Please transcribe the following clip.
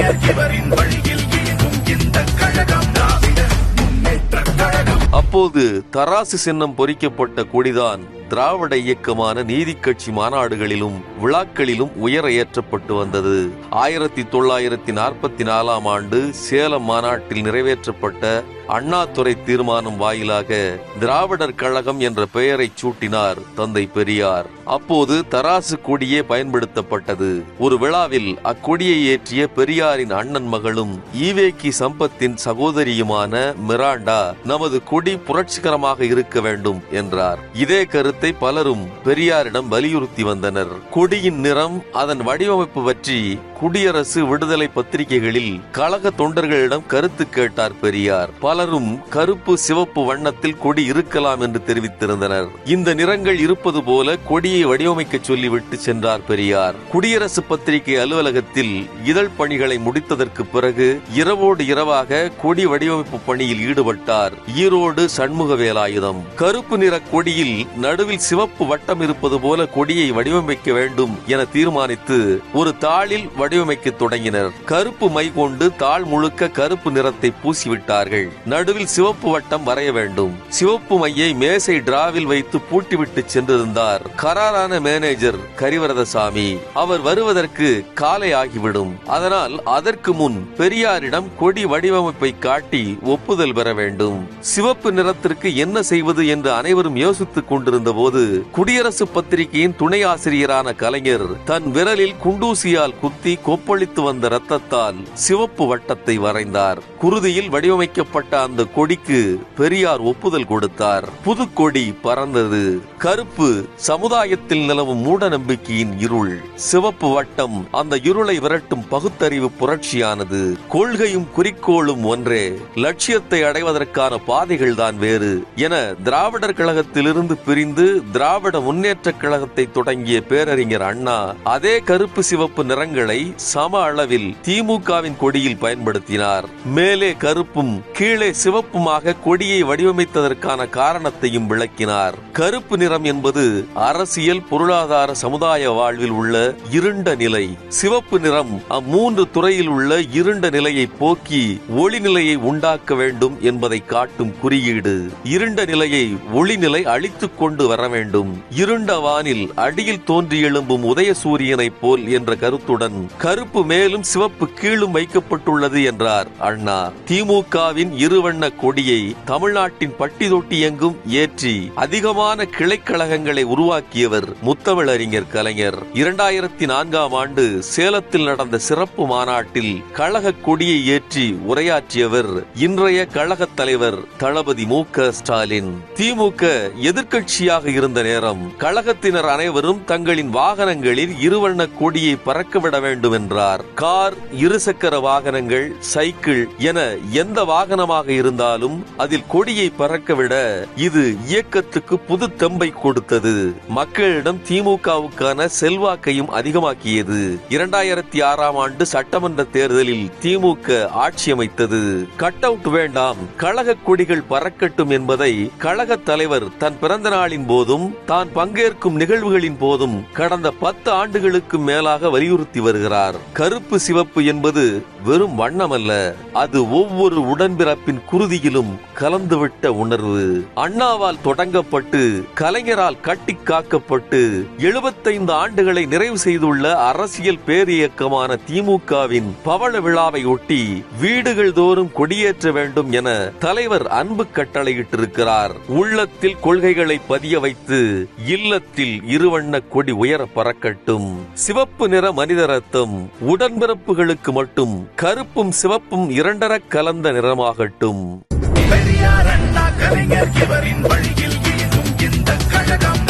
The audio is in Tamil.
கலைஞர் இவரின் வழியில் இயங்கும் இந்த கழகம் முன்னேற்ற கழகம் அப்போது தராசு சின்னம் பொறிக்கப்பட்ட கொடிதான் திராவிட இயக்கமான நீதி கட்சி மாநாடுகளிலும் விழாக்களிலும் உயர ஏற்றப்பட்டு வந்தது. ஆயிரத்தி தொள்ளாயிரத்தி நாற்பத்தி நாலாம் ஆண்டு சேலம் மாநாட்டில் நிறைவேற்றப்பட்ட அண்ணாதுரை தீர்மானம் வாயிலாக திராவிடர் கழகம் என்ற பெயரை சூட்டினார் தந்தை பெரியார். அப்போது தராசு கொடியே பயன்படுத்தப்பட்டது. ஒரு விழாவில் அக்கொடியை ஏற்றிய பெரியாரின் அண்ணன் மகளும் ஈவேக்கி சம்பத்தின் சகோதரியுமான மிராண்டா நமது கொடி புரட்சிகரமாக இருக்க வேண்டும் என்றார். இதே கருத்து பலரும் பெரியாரிடம் வலியுறுத்தி வந்தனர். கொடியின் நிறம் அதன் வடிவமைப்பு பற்றி குடியரசு விடுதலை பத்திரிகைகளில் கழக தொண்டர்களிடம் கருத்து கேட்டார் பெரியார். பலரும் கருப்பு சிவப்பு வண்ணத்தில் கொடி இருக்கலாம் என்று தெரிவித்திருந்தனர். இந்த நிறங்கள் இருப்பது போல கொடியை வடிவமைக்க சொல்லிவிட்டு சென்றார் பெரியார். குடியரசு பத்திரிகை அலுவலகத்தில் இதழ் பணிகளை முடித்ததற்கு பிறகு இரவோடு இரவாக கொடி வடிவமைப்பு பணியில் ஈடுபட்டார். ஈரோடு சண்முக வேலாயுதம் கருப்பு நிற கொடியில் நடுவில் சிவப்பு வட்டம் இருப்பது போல கொடியை வடிவமைக்க வேண்டும் என தீர்மானித்து ஒரு தாளில் வடிவமைக்க தொடங்கினர். கருப்பு மை கொண்டு தாள் முழுக்க கருப்பு நிறத்தை பூசிவிட்டார்கள். நடுவில் சிவப்பு வட்டம் வரைய வேண்டும். சிவப்பு மையை மேசை டிராவில் வைத்து பூட்டிவிட்டு சென்றிருந்தார். கராரான மேனேஜர் கரிவரதசாமி அவர் வருவதற்கு காலை ஆகிவிடும். அதனால் அதற்கு முன் பெரியாரிடம் கொடி வடிவமைப்பை காட்டி ஒப்புதல் பெற வேண்டும். சிவப்பு நிறத்திற்கு என்ன செய்வது என்று அனைவரும் யோசித்துக் கொண்டிருந்த போது குடியரசு பத்திரிகையின் துணை ஆசிரியரான கலைஞர் தன் விரலில் குண்டூசியால் குத்தி கொப்பளித்து வந்த ரத்தத்தால் சிவப்பு வட்டத்தை வரைந்தார். குருதியில் வடிவமைக்கப்பட்ட அந்த கொடிக்கு பெரியார் ஒப்புதல் கொடுத்தார். புதுக்கொடி பறந்தது. கருப்பு சமுதாயத்தில் நிலவும் மூட நம்பிக்கையின் இருள். சிவப்பு வட்டம் அந்த இருளை விரட்டும் பகுத்தறிவு புரட்சியானது. கொள்கையும் குறிக்கோளும் ஒன்றே. லட்சியத்தை அடைவதற்கான பாதைகள் தான் வேறு. என திராவிடர் கழகத்திலிருந்து பிரிந்து திராவிட முன்னேற்ற கழகத்தை தொடங்கிய பேரறிஞர் அண்ணா அதே கருப்பு சிவப்பு நிறங்களை சம அளவில் திமுகவின் கொடியில் பயன்படுத்தினார். மேலே கருப்பும் கீழே சிவப்புமாக கொடியை வடிவமைத்ததற்கான காரணத்தையும் விளக்கினார். கருப்பு நிறம் என்பது அரசியல் பொருளாதார சமுதாய வாழ்வில் உள்ள இருண்ட நிலை. சிவப்பு நிறம் அம்மூன்று துறையில் உள்ள இருண்ட நிலையை போக்கி ஒளி நிலையை உண்டாக்க வேண்டும் என்பதை காட்டும் குறியீடு. இருண்ட நிலையை ஒளிநிலை அழித்துக் கொண்டு வர வேண்டும் இருண்ட வானில் அடியில் தோன்றி எழும்பும் உதய சூரியனைப் போல் என்ற கருத்துடன் கருப்பு மேலும் சிவப்பு கீழும் வைக்கப்பட்டுள்ளது என்றார் அண்ணா. திமுகவின் இருவண்ண கொடியை தமிழ்நாட்டின் பட்டி தொட்டி எங்கும் ஏற்றி அதிகமான கிளைக்கழகங்களை உருவாக்கியவர் முத்தமிழறிஞர் கலைஞர். இரண்டாயிரத்தி நான்காம் ஆண்டு சேலத்தில் நடந்த சிறப்பு மாநாட்டில் கழக கொடியை ஏற்றி உரையாற்றியவர் இன்றைய கழகத் தலைவர் தளபதி மு க ஸ்டாலின். திமுக எதிர்கட்சியாக இருந்த நேரம் கழகத்தினர் அனைவரும் தங்களின் வாகனங்களில் இருவண்ண கொடியை பறக்கவிட வேண்டும் என்றார் கார் இருசக்கர வாகனங்கள் சைக்கிள் என எந்த வாகனமாக இருந்தாலும் அதில் கொடியை பறக்கவிட இது இயக்கத்துக்கு புது தெம்பை கொடுத்தது. மக்களிடம் திமுகவுக்கான செல்வாக்கையும் அதிகமாக்கியது. இரண்டாயிரத்தி ஆறாம் ஆண்டு சட்டமன்ற தேர்தலில் திமுக ஆட்சி அமைத்தது. கட் அவுட் வேண்டாம் கழக கொடிகள் பறக்கட்டும் என்பதை கழக தலைவர் தன் பிறந்த நாளின் போதும் தான் பங்கேற்கும் நிகழ்வுகளின் போதும் கடந்த பத்து ஆண்டுகளுக்கு மேலாக வலியுறுத்தி வருகிறார். கருப்பு சிவப்பு என்பது வெறும் வண்ணம் அல்ல அது ஒவ்வொரு உடன்பிறப்பின் குருதியிலும் கலந்துவிட்ட உணர்வு. அண்ணாவால் தொடங்கப்பட்டு கலைஞரால் கட்டி காக்கப்பட்டு எழுபத்தைந்து ஆண்டுகளை நிறைவு செய்துள்ள அரசியல் பேரியக்கமான திமுகவின் பவள விழாவை ஒட்டி வீடுகள் தோறும் கொடியேற்ற வேண்டும் என தலைவர் அன்பு கட்டளையிட்டிருக்கிறார். உள்ளத்தில் கொள்கைகளை பதிய வைத்து இல்லத்தில் இருவண்ண கொடி உயர பறக்கட்டும். சிவப்பு நிற மனித ரத்தம் உடன்பிறப்புகளுக்கு மட்டும் கருப்பும் சிவப்பும் இரண்டர கலந்த நிறமாகட்டும். பெரியார் அண்ணா கலைஞர் இவரின் வழியில் இந்த கழகம்.